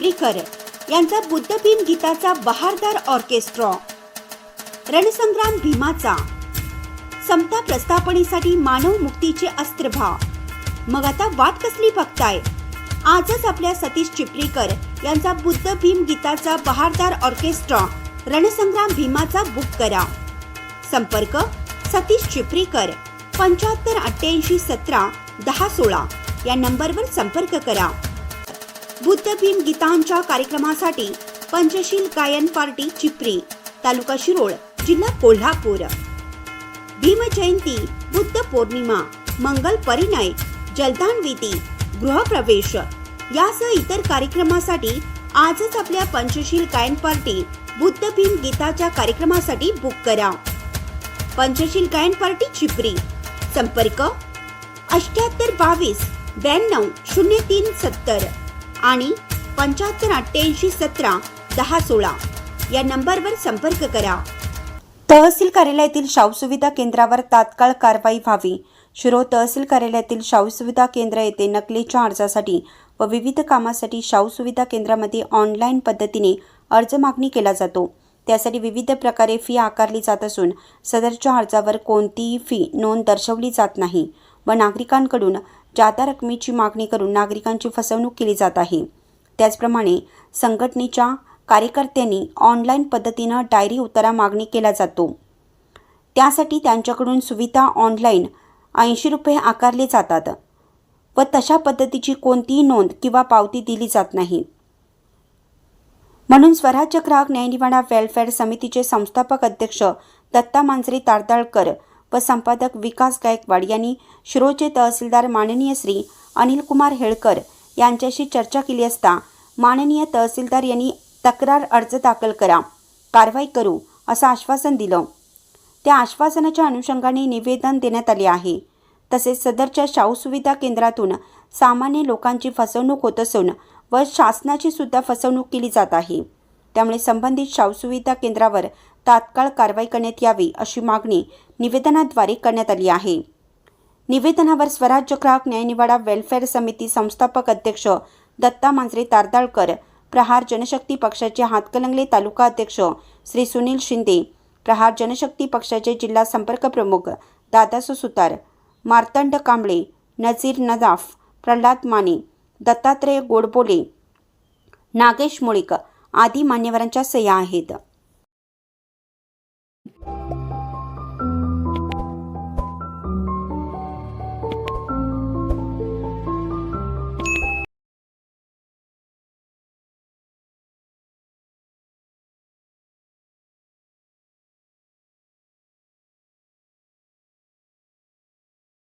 सतीश यांचा बुद्धभीम गीताचा बहारदार ऑर्केस्ट्रा. रणसंग्राम भीमाचा. समता प्रस्थापनेसाठी मानव मुक्तीचे अस्त्रभा. मग आता वाट कसली बघताय? आजच आपल्या सतीश चिपळीकर यांचा बुद्ध भीम गीताचा बहारदार ऑर्केस्ट्रा रणसंग्राम भीमाचा बुक करा. संपर्क सतीश चिपळीकर पंच्याहत्तर अठ्ठ्याऐंशी सतरा दहा सोळा या नंबरवर संपर्क करा. बुद्ध भीम गीतांच्या कार्यक्रमासाठी पंचशील गायन पार्टी चिपरी तालुका शिरोळ जिल्हा कोल्हापूर. भीम जयंती बुद्ध पौर्णिमा मंगल परिणय जलदान विधी गृहप्रवेश. यासह इतर कार्यक्रमासाठी आजच आपल्या पंचशील गायन पार्टी बुद्ध भीम गीताच्या कार्यक्रमासाठी बुक करा. पंचशील गायन पार्टी चिपरी. संपर्क अठ्याहत्तर बावीस ब्याण्णव शून्य तीन सत्तर. आणि पंच्याहत्तर अठ्ठ्याऐंशी सतरा दहा सोळा या नंबरवर संपर्क करा. तहसील कार्यालयातील शाहू सुविधा केंद्रावर तात्काळ कारवाई व्हावी. शिरो तहसील कार्यालयातील शाहू सुविधा केंद्र येथे नकलीच्या अर्जासाठी व विविध कामासाठी शाहू सुविधा केंद्रामध्ये ऑनलाईन पद्धतीने अर्ज मागणी केला जातो. त्यासाठी विविध प्रकारे फी आकारली जात असून सदरच्या अर्जावर कोणतीही फी नोंद दर्शवली जात नाही व नागरिकांकडून जादा रकमेची मागणी करून नागरिकांची फसवणूक केली जात आहे. त्याचप्रमाणे संघटनेच्या कार्यकर्त्यांनी ऑनलाईन पद्धतीनं डायरी उतारा मागणी केला जातो. त्यासाठी त्यांच्याकडून सुविधा ऑनलाईन ऐंशी रुपये आकारले जातात व तशा पद्धतीची कोणतीही नोंद किंवा पावती दिली जात नाही. म्हणून स्वराज्य ग्राहक न्यायनिवाडा वेलफेअर समितीचे संस्थापक अध्यक्ष दत्ता मांजरे तारदाळकर व संपादक विकास गायकवाड यांनी शिरोचे तहसीलदार माननीय श्री अनिलकुमार हेळकर यांच्याशी चर्चा केली असता माननीय तहसीलदार यांनी तक्रार अर्ज दाखल करा कारवाई करू असं आश्वासन दिलं. त्या आश्वासनाच्या अनुषंगाने निवेदन देण्यात आले आहे. तसेच सदरच्या शाहू सुविधा केंद्रातून सामान्य लोकांची फसवणूक होत असून व शासनाची सुद्धा फसवणूक केली जात आहे. त्यामुळे संबंधित शावसुविधा केंद्रावर तात्काळ कारवाई करण्यात यावी अशी मागणी निवेदनाद्वारे करण्यात आली आहे. निवेदनावर स्वराज्य ग्राहक न्यायनिवाडा वेलफेअर समिती संस्थापक अध्यक्ष दत्ता मांजरे तारदाळकर प्रहार जनशक्ती पक्षाचे हातकलंगले तालुका अध्यक्ष श्री सुनील शिंदे प्रहार जनशक्ती पक्षाचे जिल्हा संपर्क प्रमुख दादासू सुतार मार्तंड कांबळे नजीर नदाफ प्रल्हाद माने दत्तात्रय गोडबोले नागेश मुळीक आदी मान्यवरांच्या सह्या आहेत.